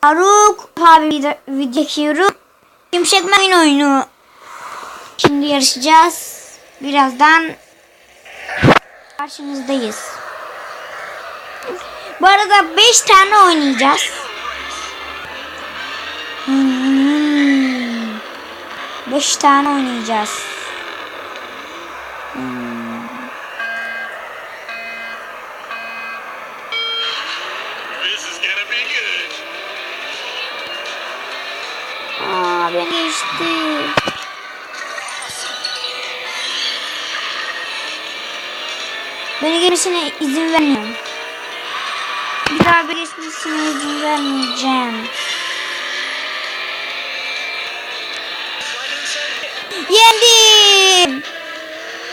Faruk abi video, video çekiyorum. Yumuşak mayın oyunu. Şimdi yarışacağız. Birazdan karşınızdayız. Bu arada 5 tane oynayacağız. Hmm. 5 tane oynayacağız. Geçmesine izin vermiyorum. Bir daha bir geçmesine izin vermeyeceğim. Yendim.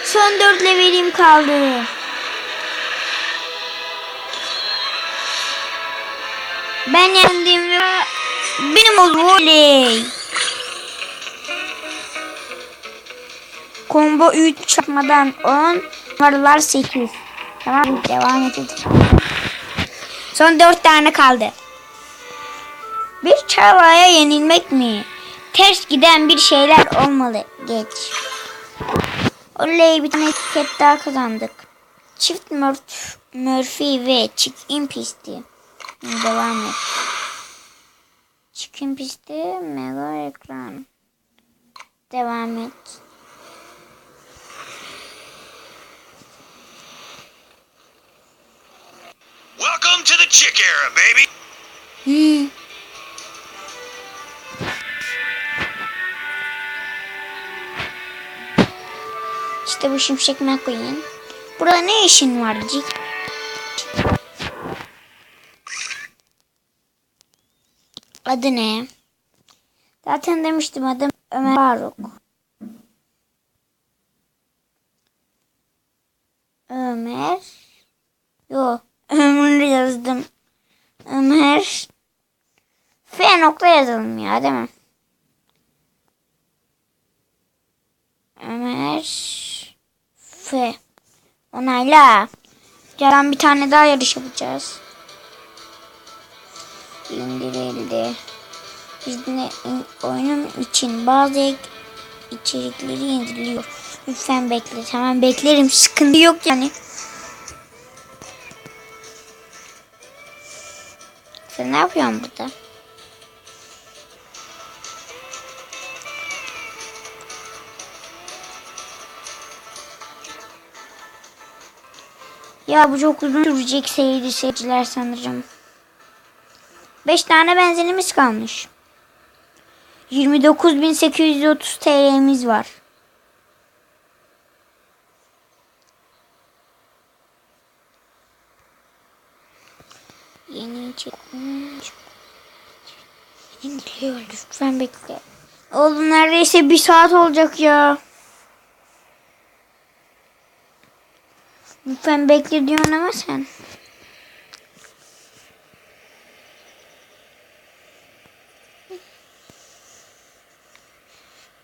Son dört levelim kaldı. Ben yendim ve benim oldu oley. Combo 3 çakmadan 10 numaralar 8. Tamam devam edelim. Son 4 tane kaldı. Bir çalaya yenilmek mi? Ters giden bir şeyler olmalı. Geç. Oley bir tane etiket daha kazandık. Çift Murph, Murphy ve çift impisti. Devam et. Chicken pisti mega ekran. Devam et. Chick era, baby. Hmm. İşte bu şimşek McQueen. Burada ne işin var Cik? Adı ne? Zaten demiştim adım Ömer Faruk. Ömer. Yo. Ömer yazdım. Ömer. F nokta yazalım ya değil mi? Ömer. F. Onayla. Yarın bir tane daha yarış yapacağız. İndirildi. Biz de oyunum için bazı içerikleri indiriliyor. Lütfen bekle. Tamam beklerim. Sıkıntı yok yani. Sen ne yapıyorsun burada? Ya bu çok uzun sürecek seyirci seyirciler sanırım. 5 tane benzinimiz kalmış. 29.830 TL'miz var. İndiriyor lütfen bekle. Oğlum neredeyse bir saat olacak ya. Lütfen bekle diyorsun ama sen.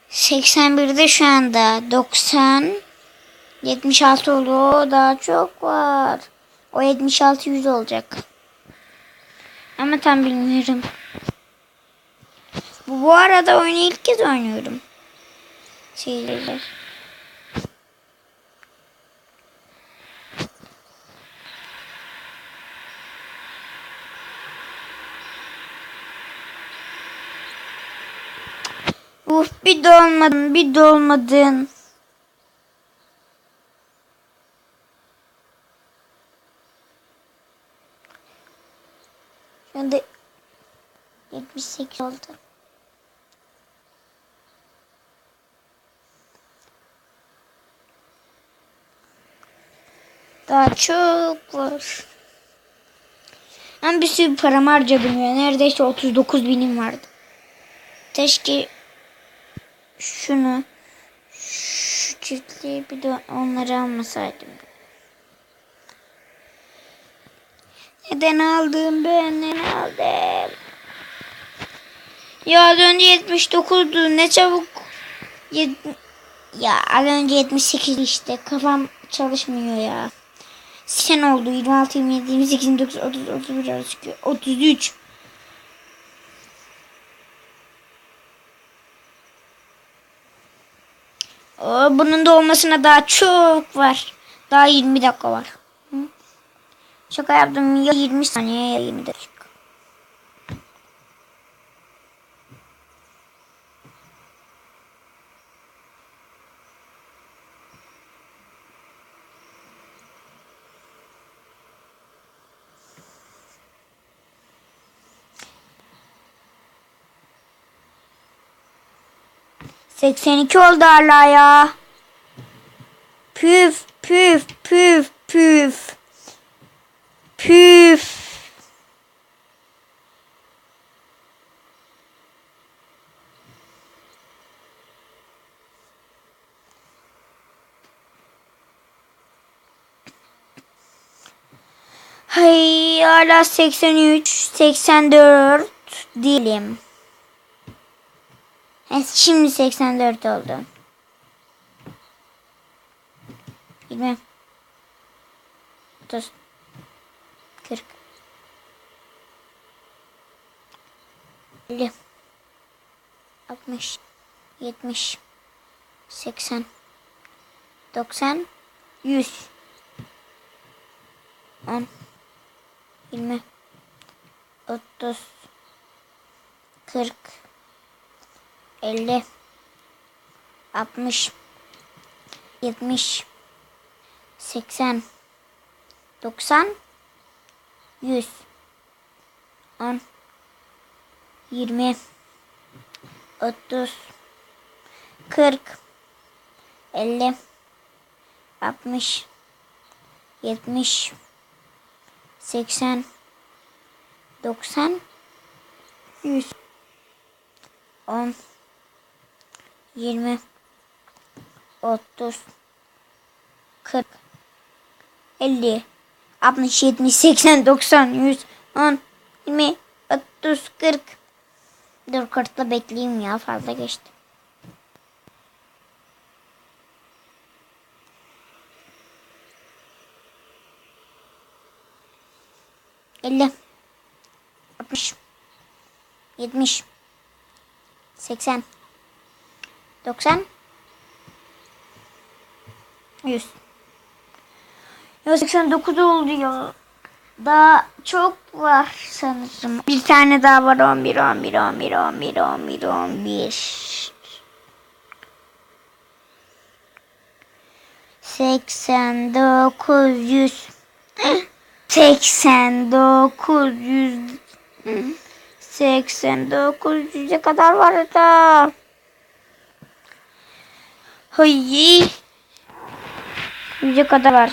Seksen birde şu anda. Doksan. Yetmiş altı oldu. Daha çok var. O yetmiş altı yüz olacak. Ama tam bilmiyorum. Bu, arada oyunu ilk kez oynuyorum. Seyirciler. Uf bir dolmadın bir dolmadın. Anda 78 oldu. Daha çok var. Ben bir sürü param harcadım ya. Neredeyse 39 binim vardı. Keşke şunu şu çiftliği bir de onları almasaydım. Neden aldım ben? Neden aldım? Ya az önce 79'du. Ne çabuk. Ya az önce 78 işte. Kafam çalışmıyor ya. Sen oldu 26, 27, 28, 29, 30, 31, 32, 33. Bunun da olmasına daha çok var. Daha 20 dakika var. Şaka yaptım ya 20 saniye ya 20 dakika. Seksen iki oldu hala ya. Püf püf püf püf. Püf. Hay hala 83, 84 dilim. Evet, şimdi 84 oldu. 20 30 40 50 60 70 80 90 100 10 20 30 40 50 60 70 80 90 100 10 20 30 40 50 60 70 80 90 100 10 20 30 40 50 60 70 80 90 100 10 20 30 40 Dur 40'da bekleyeyim ya fazla geçti. Elli, altmış, yetmiş, seksen, doksan, yüz. Ya 89 oldu ya. Daha çok var sanırım. Bir tane daha var 11 11 11 11 11 11. 89 100 89 100 89 100'e kadar var da. Hayır. 100'e kadar var.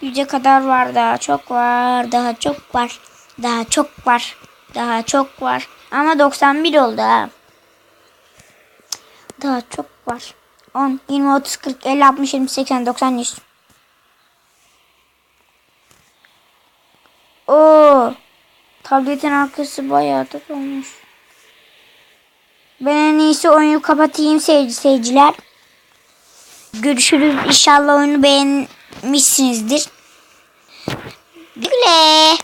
Yüce kadar var daha çok var daha çok var daha çok var daha çok var ama 91 oldu ha. Daha çok var. 10, 20, 30, 40, 50, 60, 70, 80, 90, 100. Oo. Tabletin arkası bayağı da olmuş. Ben en iyisi oyunu kapatayım seyirci seyirciler. Görüşürüz. İnşallah oyunu beğenmişsinizdir. Güle.